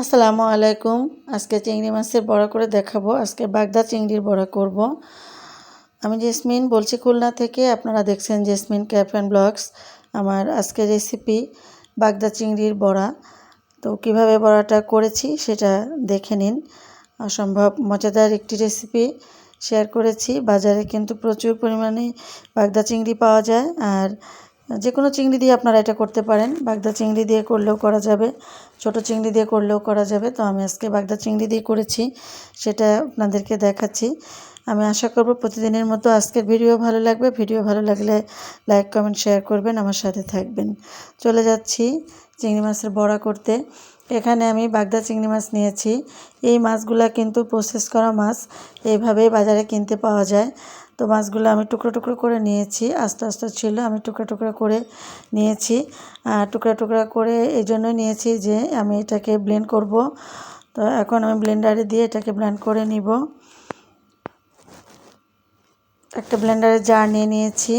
আসসালামু আলাইকুম। আজকে চিংড়ি মাছের বড়া করে দেখাবো। আজকে বাগদা চিংড়ির বড়া করব। আমি জেসমিন বলছি খুলনা থেকে। আপনারা দেখছেন জেসমিন ক্যাফ অ্যান্ড ব্লগস, আমার আজকে রেসিপি বাগদা চিংড়ির বড়া। তো কীভাবে বড়াটা করেছি সেটা দেখে নিন। অসম্ভব মজাদার একটি রেসিপি শেয়ার করেছি। বাজারে কিন্তু প্রচুর পরিমাণে বাগদা চিংড়ি পাওয়া যায়। আর যে কোনো চিংড়ি দিয়ে আপনারা এটা করতে পারেন। বাগদা চিংড়ি দিয়ে করলেও করা যাবে, ছোট চিংড়ি দিয়ে করলেও করা যাবে। তো আমি আজকে বাগদা চিংড়ি দিয়ে করেছি, সেটা আপনাদেরকে দেখাচ্ছি। আমি আশা করব প্রতিদিনের মতো আজকের ভিডিও ভালো লাগবে। ভিডিও ভালো লাগলে লাইক, কমেন্ট, শেয়ার করবেন, আমার সাথে থাকবেন। চলে যাচ্ছি চিংড়ি মাছের বড়া করতে। এখানে আমি বাগদা চিংড়ি মাছ নিয়েছি। এই মাছগুলা কিন্তু প্রসেস করা মাছ। এইভাবেই বাজারে কিনতে পাওয়া যায়। তো মাছগুলো আমি টুকরো টুকরো করে নিয়েছি। আস্তে আস্তে ছিল, আমি টুকরো টুকরো করে নিয়েছি। টুকরা টুকরা করে এই জন্য নিয়েছি যে আমি এটাকে ব্লেন্ড করব। তো এখন আমি ব্লেন্ডারে দিয়ে এটাকে ব্লেন্ড করে নিব। একটা ব্লেন্ডারে জার নিয়ে নিয়েছি।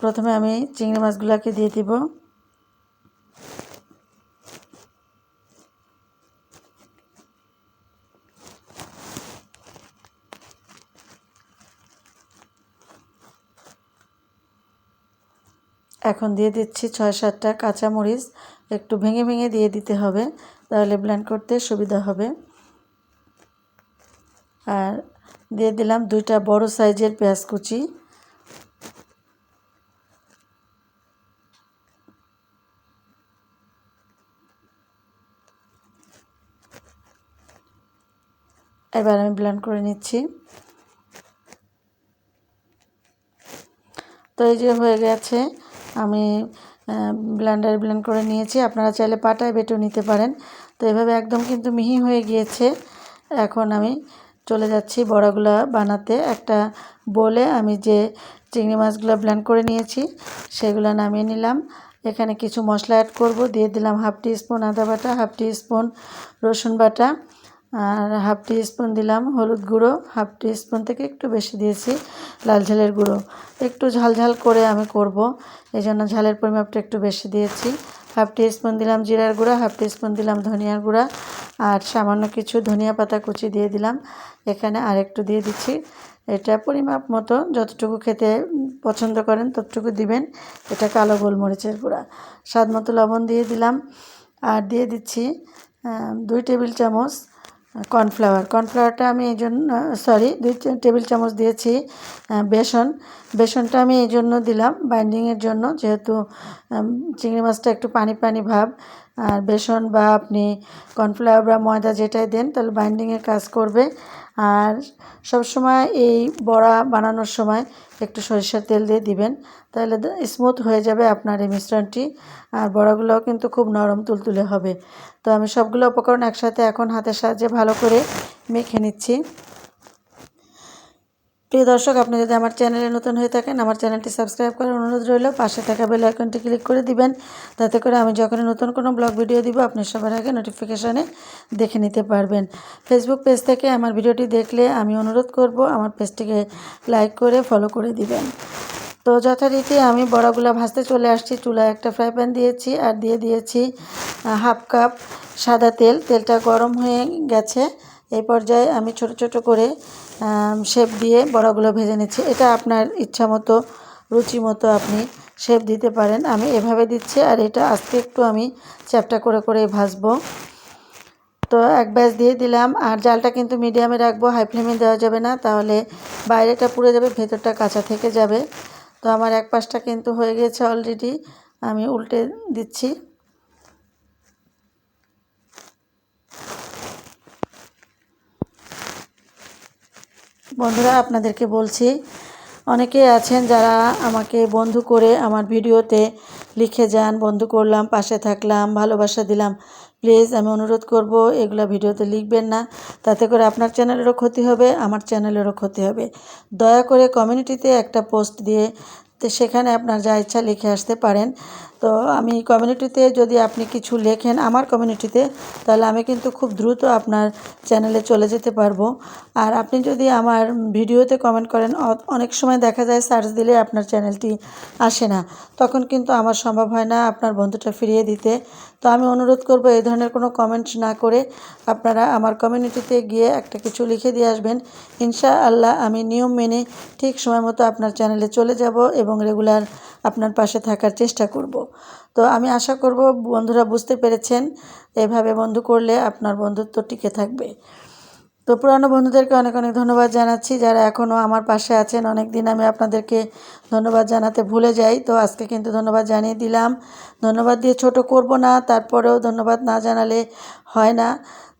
প্রথমে আমি চিংড়ি মাছগুলোকে দিয়ে দিব। এখন দিয়ে দিচ্ছি ছয় সাতটা কাঁচামরিচ। একটু ভেঙে ভেঙে দিয়ে দিতে হবে, তাহলে ব্লেন্ড করতে সুবিধা হবে। আর দিয়ে দিলাম দুইটা বড় সাইজের পেঁয়াজ কুচি। এবার আমি ব্লেন্ড করে নিচ্ছি। তো এই যে হয়ে গেছে। আমি ব্লেন্ডারে ব্লেন্ড করে নিয়েছি। আপনারা চাইলে পাটায় বেটেও নিতে পারেন। তো এভাবে একদম কিন্তু মিহি হয়ে গিয়েছে। এখন আমি চলে যাচ্ছি বড়াগুলো বানাতে। একটা বলে আমি যে চিংড়ি মাছগুলো ব্ল্যান্ড করে নিয়েছি, সেগুলো নামিয়ে নিলাম। এখানে কিছু মশলা অ্যাড করব। দিয়ে দিলাম হাফ টি স্পুন আদা বাটা, হাফ টি স্পুন রসুন বাটা। আর হাফ টি স্পুন দিলাম হলুদ গুঁড়ো। হাফ টি স্পুন থেকে একটু বেশি দিয়েছি লাল ঝালের গুঁড়ো। একটু ঝাল ঝাল করে আমি করব, এই জন্য ঝালের পরিমাপটা একটু বেশি দিয়েছি। হাফ টি স্পুন দিলাম জিরার গুঁড়া, হাফ টি স্পুন দিলাম ধনিয়ার গুঁড়া, আর সামান্য কিছু ধনিয়া পাতা কুচি দিয়ে দিলাম। এখানে আর একটু দিয়ে দিচ্ছি। এটা পরিমাপ মতো যতটুকু খেতে পছন্দ করেন ততটুকু দিবেন। এটা কালো গোলমরিচের গুঁড়া। স্বাদ মতো লবণ দিয়ে দিলাম। আর দিয়ে দিচ্ছি দুই টেবিল চামচ কর্নফ্লাওয়ার। কর্নফ্লাওয়ারটা আমি এই জন্য সরি দুই টেবিল চামচ দিয়েছি বেসন। বেসনটা আমি এই জন্য দিলাম বাইন্ডিংয়ের জন্য, যেহেতু চিংড়ি মাছটা একটু পানি পানি ভাব। আর বেসন বা আপনি কর্নফ্লাওয়ার বা ময়দা যেটাই দেন, তাহলে বাইন্ডিংয়ের কাজ করবে। আর সবসময় এই বড়া বানানোর সময় একটু সরিষার তেল দিয়ে দিবেন, তাহলে স্মুথ হয়ে যাবে আপনার এই মিশ্রণটি। আর বড়াগুলোও কিন্তু খুব নরম তুলতুলে হবে। তো আমি সবগুলো উপকরণ একসাথে এখন হাতের সাহায্যে ভালো করে মেখে নিচ্ছি। প্রিয় দর্শক, আপনি যদি আমার চ্যানেলে নতুন হয়ে থাকেন, আমার চ্যানেলটি সাবস্ক্রাইব করার অনুরোধ রইল। পাশে থাকা বেল আইকনটি ক্লিক করে দিবেন। তাতে করে আমি যখন নতুন কোনো ব্লগ ভিডিও দিব, আপনি সবার আগে নোটিফিকেশানে দেখে নিতে পারবেন। ফেসবুক পেজ থেকে আমার ভিডিওটি দেখলে আমি অনুরোধ করব, আমার পেজটিকে লাইক করে ফলো করে দিবেন। তো যথারীতি আমি বড়াগুলো ভাজতে চলে আসছি। চুলায় একটা ফ্রাই প্যান দিয়েছি আর দিয়ে দিয়েছি হাফ কাপ সাদা তেল। তেলটা গরম হয়ে গেছে। এই পর্যায়ে আমি ছোট ছোট করে শেপ দিয়ে বড়াগুলো ভেজে নিচ্ছি। এটা আপনার ইচ্ছা মতো, রুচি মতো আপনি শেপ দিতে পারেন। আমি এভাবে দিচ্ছি আর এটা আজকে একটু আমি চ্যাপটা করে করে ভাজবো। তো এক ব্যাচ দিয়ে দিলাম আর জালটা কিন্তু মিডিয়ামে রাখব, হাই ফ্লেমে দেওয়া যাবে না। তাহলে বাইরেটা পুড়ে যাবে, ভেতরটা কাঁচা থেকে যাবে। তো আমার এক পাশটা কিন্তু হয়ে গেছে অলরেডি। আমি উল্টে দিচ্ছি। বন্ধুরা, আপনাদেরকে বলছি, অনেকে আছেন যারা আমাকে বন্ধু করে আমার ভিডিওতে লিখে যান, বন্ধু করলাম, পাশে থাকলাম, ভালোবাসা দিলাম। প্লিজ, আমি অনুরোধ করব, এগুলো ভিডিওতে লিখবেন না। তাতে করে আপনার চ্যানেলেরও ক্ষতি হবে, আমার চ্যানেলেরও ক্ষতি হবে। দয়া করে কমিউনিটিতে একটা পোস্ট দিয়ে, তো সেখানে আপনার যা ইচ্ছা লিখে আসতে পারেন। তো আমি কমিউনিটিতে যদি আপনি কিছু লেখেন আমার কমিউনিটিতে তাহলে আমি কিন্তু খুব দ্রুত আপনার চ্যানেলে চলে যেতে পারব। আর আপনি যদি আমার ভিডিওতে কমেন্ট করেন অনেক সময় দেখা যায় সার্চ দিলে আপনার চ্যানেলটি আসে না। তখন কিন্তু আমার সম্ভব হয় না আপনার বন্ধুটা ফিরিয়ে দিতে। তো আমি অনুরোধ করব এই ধরনের কোনো কমেন্ট না করে আপনারা আমার কমিউনিটিতে গিয়ে একটা কিছু লিখে দিয়ে আসবেন। ইনশা আল্লাহ আমি নিয়ম মেনে ঠিক সময় মতো আপনার চ্যানেলে চলে যাব এবং রেগুলার আপনার পাশে থাকার চেষ্টা করব। তো আমি আশা করব বন্ধুরা বুঝতে পেরেছেন, এভাবে বন্ধু করলে আপনার বন্ধুত্ব টিকে থাকবে। তো পুরানো বন্ধুদেরকে অনেক অনেক ধন্যবাদ জানাচ্ছি, যারা এখনও আমার পাশে আছেন। অনেক দিন আমি আপনাদেরকে ধন্যবাদ জানাতে ভুলে যাই, তো আজকে কিন্তু ধন্যবাদ জানিয়ে দিলাম। ধন্যবাদ দিয়ে ছোট করব না, তারপরেও ধন্যবাদ না জানালে হয় না।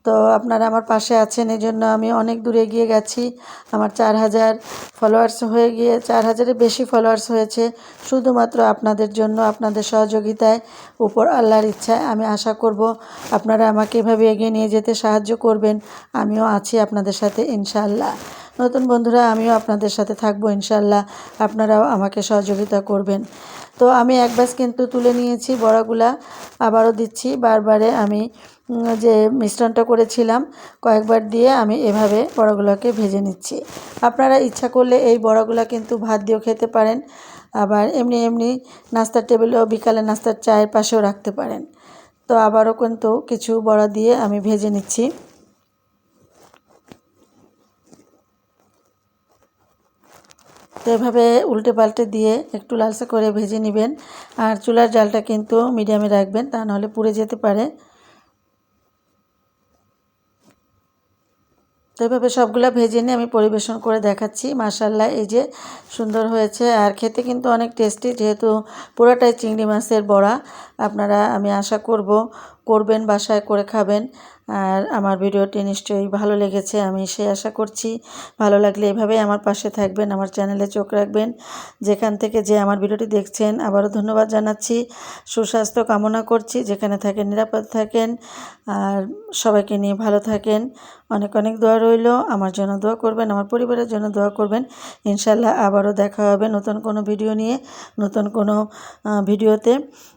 তো আপনারা আমার পাশে আছেন এই জন্য আমি অনেক দূরে এগিয়ে গেছি। আমার চার হাজার ফলোয়ার্স হয়ে গিয়ে, চার হাজারের বেশি ফলোয়ার্স হয়েছে। শুধুমাত্র আপনাদের জন্য, আপনাদের সহযোগিতায় উপর আল্লাহর ইচ্ছায় আমি আশা করব আপনারা আমাকে এভাবে এগিয়ে নিয়ে যেতে সাহায্য করবেন। আমিও আছি আপনাদের সাথে, ইনশাআল্লাহ। নতুন বন্ধুরা, আমিও আপনাদের সাথে থাকব ইনশাল্লাহ আপনারাও আমাকে সহযোগিতা করবেন। তো আমি এক ব্যাস কিন্তু তুলে নিয়েছি, বড়াগুলা আবারও দিচ্ছি। বারবারে আমি যে মিশ্রণটা করেছিলাম, কয়েকবার দিয়ে আমি এভাবে বড়াগুলোকে ভেজে নিচ্ছি। আপনারা ইচ্ছা করলে এই বড়াগুলা কিন্তু ভাত দিয়েও খেতে পারেন, আবার এমনি এমনি নাস্তার টেবিলেও বিকালে নাস্তার চায়ের পাশেও রাখতে পারেন। তো আবারও কিন্তু কিছু বড়া দিয়ে আমি ভেজে নিচ্ছি। তো এভাবে উল্টে পাল্টে দিয়ে একটু লালসা করে ভেজে নেবেন, আর চুলার জালটা কিন্তু মিডিয়ামে রাখবেন, তা নাহলে পুড়ে যেতে পারে। তো এভাবে সবগুলো ভেজে নিয়ে আমি পরিবেশন করে দেখাচ্ছি। মাশাল্লাহ এই যে সুন্দর হয়েছে। আর খেতে কিন্তু অনেক টেস্টি যেহেতু পুরোটাই চিংড়ি মাছের বড়া। আপনারা, আমি আশা করব করবেন, বাসায় করে খাবেন। আর আমার ভিডিওটি নিশ্চয়ই ভালো লেগেছে, আমি সে আশা করছি। ভালো লাগলে এভাবেই আমার পাশে থাকবেন, আমার চ্যানেলে চোখ রাখবেন। যেখান থেকে যে আমার ভিডিওটি দেখছেন, আবারও ধন্যবাদ জানাচ্ছি। সুস্বাস্থ্য কামনা করছি, যেখানে থাকেন, নিরাপদ থাকেন। আর সবাইকে নিয়ে ভালো থাকেন। অনেক অনেক দোয়া রইল। আমার জন্য দোয়া করবেন, আমার পরিবারের জন্য দোয়া করবেন। ইনশাল্লাহ আবারও দেখা হবে নতুন কোনো ভিডিও নিয়ে, নতুন কোনো ভিডিওতে।